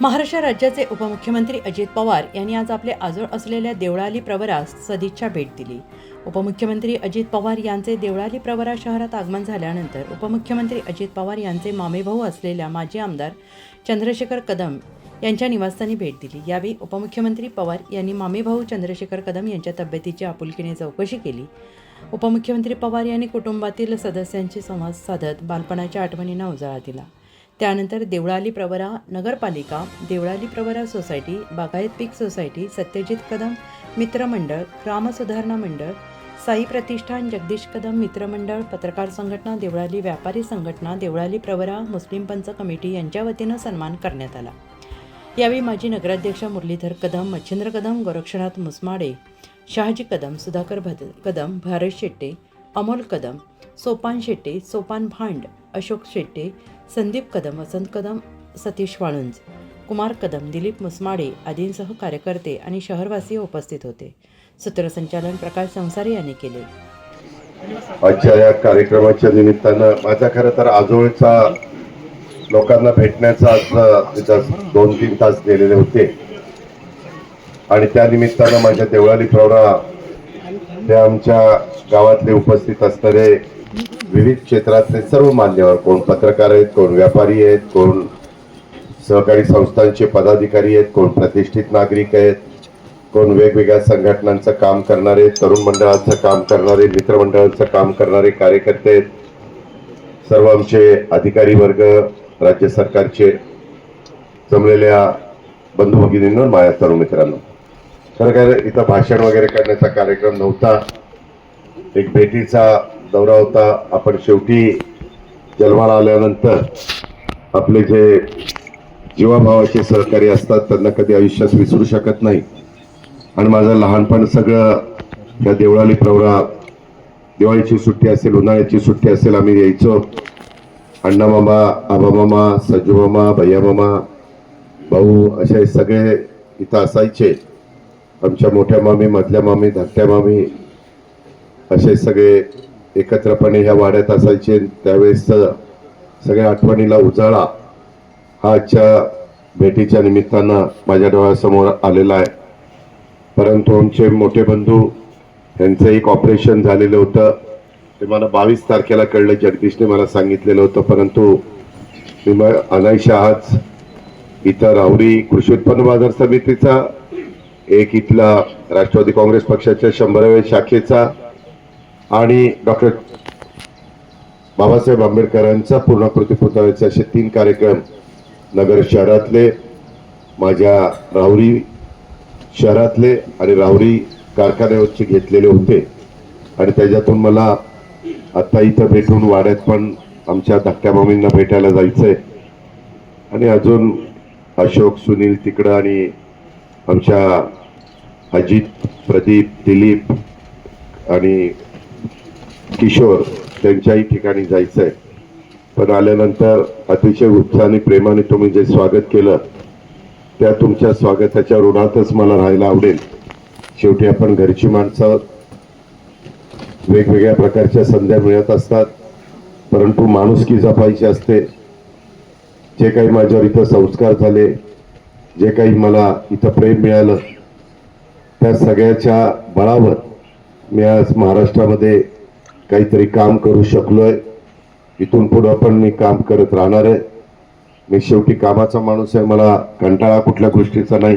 महाराष्ट्र राज्याचे उपमुख्यमंत्री अजित पवार यांनी आज आपले आजोळ असलेल्या देवळाली प्रवरास सदिच्छा भेट दिली. उपमुख्यमंत्री अजित पवार यांचे देवळाली प्रवरा शहरात आगमन झाल्यानंतर उपमुख्यमंत्री अजित पवार यांचे मामेभाऊ असलेल्या माजी आमदार चंद्रशेखर कदम यांच्या निवासस्थानी भेट दिली. यावेळी उपमुख्यमंत्री पवार यांनी मामेभाऊ चंद्रशेखर कदम यांच्या तब्येतीची आपुलकीने चौकशी केली. उपमुख्यमंत्री पवार यांनी कुटुंबातील सदस्यांशी संवाद साधत बालपणाच्या आठवणींना उजाळा दिला. त्यानंतर देवळाली प्रवरा नगरपालिका देवळाली प्रवरा सोसायटी बागायत पीक सोसायटी सत्यजित कदम मित्रमंडळ ग्रामसुधारणा मंडळ साई प्रतिष्ठान जगदीश कदम मित्रमंडळ पत्रकार संघटना देवळाली व्यापारी संघटना देवळाली प्रवरा मुस्लिम पंच कमिटी यांच्या वतीनं सन्मान करण्यात आला. यावेळी माजी नगराध्यक्ष मुरलीधर कदम मच्छिंद्र कदम गोरक्षनाथ मुसमाडे शहाजी कदम सुधाकर भद कदम भारत शेट्टे अमोल कदम सोपान शेट्टे सोपान भांड अशोक शेट्टे संदीप कदम वसंत कदम सतीश वाळुंज कुमार कदम दिलीप मुसमाडे आदींसह कार्यकर्ते आणि शहरवासी उपस्थित होते. सूत्रसंचालन प्रकाश संसारी यांनी केले. आजच्या या कार्यक्रमाच्या निमित्तानं माझा खरं तर आजोळचा लोकांना भेटण्याचा आज दोन तीन तास गेलेले होते. आणि त्या निमित्तानं माझ्या देवळाली प्रवरा ते आमच्या गावातले उपस्थित असणारे विविध क्षेत्रातले सर्व मान्यवर कोण पत्रकार आहेत कोण व्यापारी आहेत कोण सहकारी संस्थांचे पदाधिकारी आहेत कोण प्रतिष्ठित नागरिक आहेत कोण वेगवेगळ्या संघटनांचं काम करणारे तरुण मंडळाचं काम करणारे मित्रमंडळाचं काम करणारे कार्यकर्ते आहेत. सर्व आमचे अधिकारी वर्ग राज्य सरकारचे जमलेल्या बंधू भगिनींनो माझ्या तरुण मित्रांनो. खरं काय इथं भाषण वगैरे करण्याचा कार्यक्रम नव्हता. एक भेटीचा दौरा होता. आपण शेवटी जन्माला आल्यानंतर आपले जे जीवाभावाचे सहकारी असतात त्यांना कधी आयुष्यात विसरू शकत नाही. आणि माझं लहानपण सगळं या देवळाली प्रवरा दिवाळीची सुट्टी असेल उन्हाळ्याची सुट्टी असेल आम्ही यायचो. अण्णा मामा आबा मामा सज्जू मामा भैया मामा भाऊ असे सगळे इथं असायचे. आमच्या मोठ्या मामी मधल्या मामी धाकट्या मामी असे सगळे एकत्रपणे ह्या वाड्यात असायचे. त्यावेळेस सगळ्या आठवणीला उजाळा हा आजच्या भेटीच्या निमित्तानं माझ्या डोळ्यासमोर आलेला आहे. परंतु आमचे मोठे बंधू यांचं एक ऑपरेशन झालेलं होतं. ते मला बावीस तारखेला कळलं. जगदीशने मला सांगितलेलं होतं. परंतु मी मग अनायशा आज इथं राहुरी कृषी उत्पन्न बाजार समितीचा एक इथला राष्ट्रवादी काँग्रेस पक्षाच्या शंभराव्या शाखेचा आणि डॉक्टर बाबासाहेब आंबेडकरांचा पूर्णाकृती पुतळ्याचे असे तीन कार्यक्रम नगर शहरातले माझ्या राहुरी शहरातले आणि राहुरी कारखान्यावरचे घेतलेले होते. आणि त्याच्यातून मला आत्ता इथं भेटून वाड्यात पण आमच्या धाकट्या मामींना भेटायला जायचंय. आणि अजून अशोक सुनील तिकडं आणि आमच्या अजित प्रदीप दिलीप आणि किशोर त्यांच्याही ठिकाणी जायचं आहे पण आल्यानंतर अतिशय उत्साहाने आणि प्रेमाने तुम्ही जे स्वागत केलं त्या तुमच्या स्वागताच्या ऋणातच मला राहायला आवडेल. शेवटी आपण घरची माणसं वेगवेगळ्या प्रकारच्या संध्या मिळत असतात परंतु माणुसकी जपायची असते. जे काही माझ्यावर इथं संस्कार झाले जे काही मला इथं प्रेम मिळालं त्या सगळ्याच्या बळावर मी आज महाराष्ट्रामध्ये काहीतरी काम करू शकलोय. इथून पुढं पण मी काम करत राहणार आहे. मी शेवटी कामाचा माणूस आहे. मला कंटाळा कुठल्या गोष्टीचा नाही.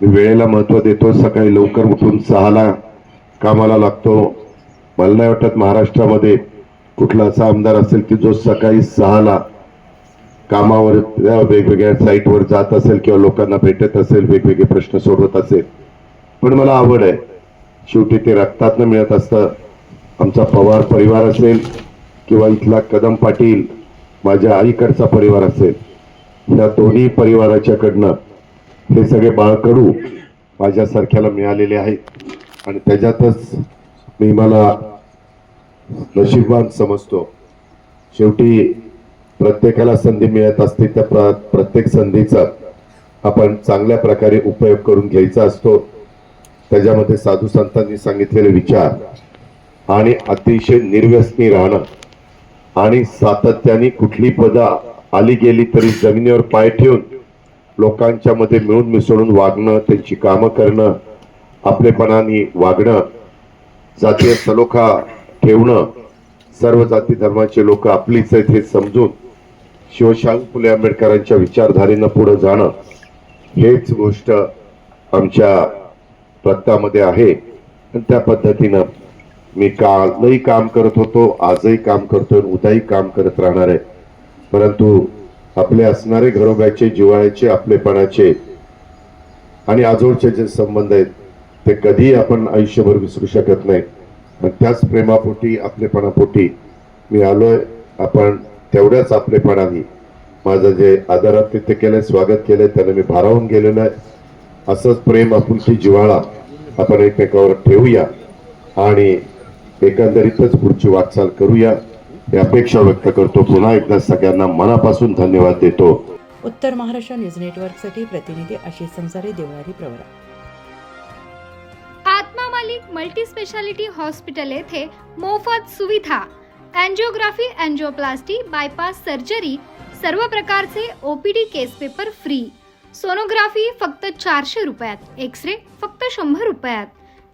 मी वेळेला महत्त्व देतो. सकाळी लवकर उठून सहाला कामाला लागतो. मला नाही वाटत महाराष्ट्रामध्ये कुठला असा आमदार असेल की जो सकाळी सहाला कामावर वेगवेगळ्या साईटवर जात असेल किंवा लोकांना भेटत असेल वेगवेगळे प्रश्न सोडवत असेल. पण मला आवड आहे. शेवटी ते रक्तातनं मिळत असतं. आमचा पवार परिवार असेल किंवा इथला कदम पाटील माझ्या आईकडचा परिवार असेल या दोन्ही परिवाराच्याकडनं हे सगळे बाळकडू माझ्यासारख्याला मिळालेले आहेत. आणि त्याच्यातच मी मला नशीबवान समजतो. शेवटी प्रत्येकाला संधी मिळत असते त्या प्र प्रत्येक संधीचा आपण चांगल्या प्रकारे उपयोग करून घ्यायचा असतो. त्याच्यामध्ये साधू संतांनी सांगितलेले विचार आणि अतिशय निर्व्यसनी राहणं. आणि सातत्याने कुठली पदा आली गेली तरी जमिनीवर पाय ठेवून लोकांच्या मध्ये मिळून मिसळून वागणं त्यांची कामं करणं आपलेपणाने वागणं जातीय सलोखा ठेवणं सर्व जाती धर्माचे लोक आपलीच आहेत हे समजून शिवशांग फुले आंबेडकरांच्या विचारधारेनं पुढे जाणं हेच गोष्ट आमच्या रक्तामध्ये आहे. आणि त्या पद्धतीनं मी कालही काम करत होतो आजही काम करतोय उद्याही काम करत राहणार आहे. परंतु आपले असणारे घरोब्याचे जिव्हाळ्याचे आपलेपणाचे आणि आजोळचे जे संबंध आहेत ते कधीही आपण आयुष्यभर विसरू शकत नाही. पण त्याच प्रेमापोटी आपलेपणापोटी मी आलोय. आपण तेवढ्याच आपलेपणाने माझं जे आदरातिथ्य केलंय स्वागत केलंय त्याने मी भारावून गेलेलं आहे. असंच प्रेम आपुलकी जिव्हाळा आपण एकमेकावर ठेवूया आणि एकंदरीतच पुढची वाटचाल करूया. ही अपेक्षा व्यक्त करतो पुन्हा एकदा सगळ्यांना मनापासून धन्यवाद देतो. उत्तर महाराष्ट्र न्यूज नेटवर्कसाठी प्रतिनिधी आशिष संसारे देवळाली प्रवरा. आत्मा मालिक मल्टी स्पेशालिटी हॉस्पिटल येथे मोफत सुविधा. अँजिओग्राफी अँजिओप्लास्टी बायपास सर्जरी सर्व प्रकारचे OPD case paper free. Sonography फक्त चारशे रुपयात एक्स रे फक्त शंभर रुपयात.